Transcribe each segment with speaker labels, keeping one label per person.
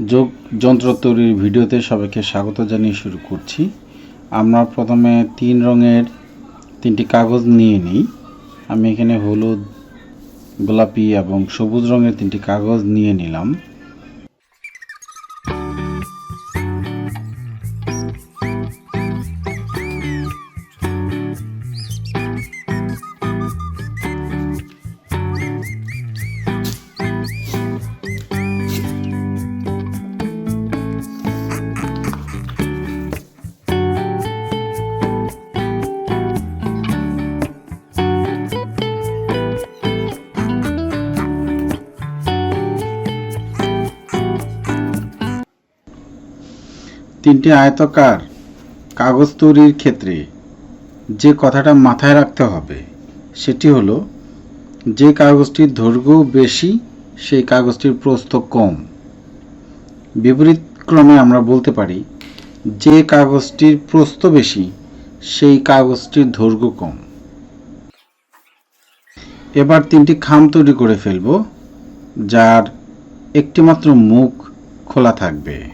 Speaker 1: যোগ যন্ত্র তৈরির ভিডিওতে সবাইকে স্বাগত জানিয়ে শুরু করছি। আমরা প্রথমে তিন রঙের তিনটি কাগজ নিয়ে নিই। আমি এখানে হলুদ, গোলাপি এবং সবুজ রঙের তিনটি কাগজ নিয়ে নিলাম। তিনটি আয়তকার কাগজ তৈরির ক্ষেত্রে যে কথাটা মাথায় রাখতে হবে, সেটি হলো, যে কাগজটির দৈর্ঘ্য বেশি, সেই কাগজটির প্রস্থ কম। বিপরীত ক্রমে আমরা বলতে পারি, যে কাগজটির প্রস্থ বেশি, সেই কাগজটির দৈর্ঘ্য কম। এবার তিনটি খাম তৈরি করে ফেলব, যার একটিমাত্র মুখ খোলা থাকবে।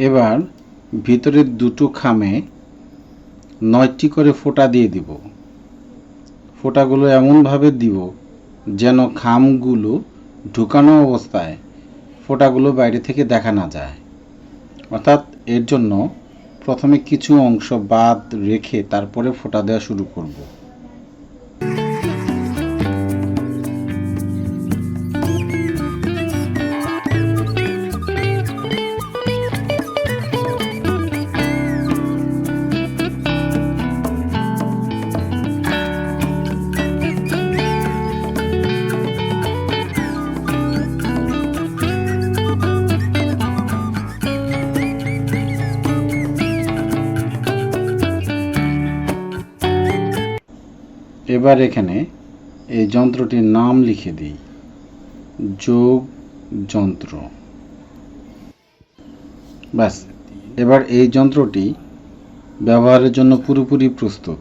Speaker 1: এবার ভিতরের দুটো খামে নয়টি করে ফোঁটা দিয়ে দিব। ফোঁটাগুলো এমনভাবে দিব যেন খামগুলো ঢুকানো অবস্থায় ফোঁটাগুলো বাইরে থেকে দেখা না যায়। অর্থাৎ এর জন্য প্রথমে কিছু অংশ বাদ রেখে তারপরে ফোঁটা দেওয়া শুরু করব। এবার এখানে এই যন্ত্রটির নাম লিখে দিই। যোগ যন্ত্র। ব্যাস। এবার এই যন্ত্রটি ব্যবহারের জন্য পুরোপুরি প্রস্তুত।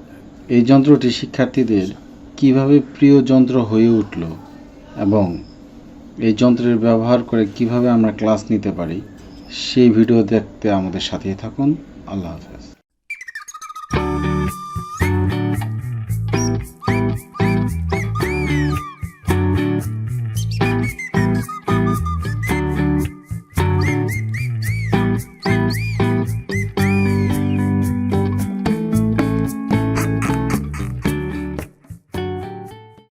Speaker 1: এই যন্ত্রটি শিক্ষার্থীদের কীভাবে প্রিয় যন্ত্র হয়ে উঠল এবং এই যন্ত্রের ব্যবহার করে কীভাবে আমরা ক্লাস নিতে পারি, সেই ভিডিও দেখতে আমাদের সাথেই থাকুন। আল্লাহ হাফেজ।